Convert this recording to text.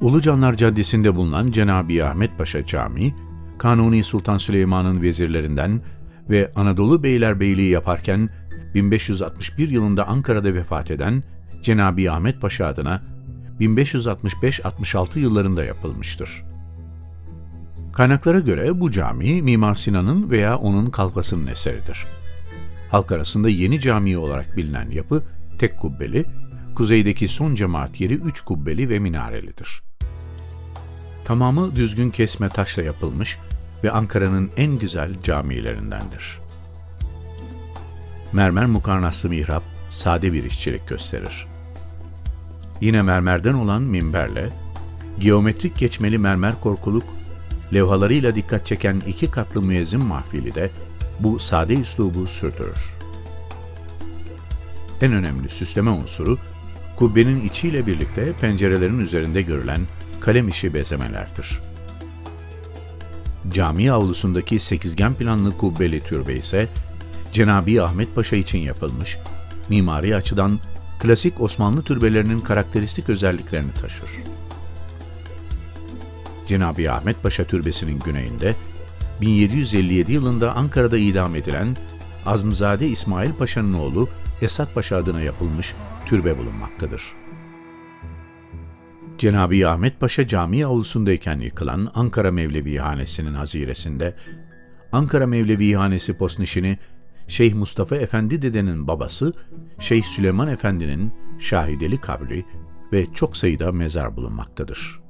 Ulucanlar Caddesi'nde bulunan Cenab-ı Ahmet Paşa Camii, Kanuni Sultan Süleyman'ın vezirlerinden ve Anadolu Beylerbeyliği yaparken 1561 yılında Ankara'da vefat eden Cenab-ı Ahmet Paşa adına 1565-66 yıllarında yapılmıştır. Kaynaklara göre bu cami Mimar Sinan'ın veya onun kalfasının eseridir. Halk arasında yeni cami olarak bilinen yapı tek kubbeli, kuzeydeki son cemaat yeri üç kubbeli ve minarelidir. Tamamı düzgün kesme taşla yapılmış ve Ankara'nın en güzel camilerindendir. Mermer mukarnaslı mihrap sade bir işçilik gösterir. Yine mermerden olan minberle, geometrik geçmeli mermer korkuluk, levhalarıyla dikkat çeken iki katlı müezzin mahfili de bu sade üslubu sürdürür. En önemli süsleme unsuru, kubbenin içiyle birlikte pencerelerin üzerinde görülen kalem işi bezemelerdir. Cami avlusundaki sekizgen planlı kubbeli türbe ise Cenab-ı Ahmet Paşa için yapılmış, mimari açıdan klasik Osmanlı türbelerinin karakteristik özelliklerini taşır. Cenab-ı Ahmet Paşa Türbesi'nin güneyinde 1757 yılında Ankara'da idam edilen Azmzade İsmail Paşa'nın oğlu Esat Paşa adına yapılmış türbe bulunmaktadır. Cenab-ı Ahmet Paşa Camii avlusundayken yıkılan Ankara Mevlevihanesi'nin haziresinde Ankara Mevlevihanesi postnişini Şeyh Mustafa Efendi dedenin babası Şeyh Süleyman Efendi'nin şahideli kabri ve çok sayıda mezar bulunmaktadır.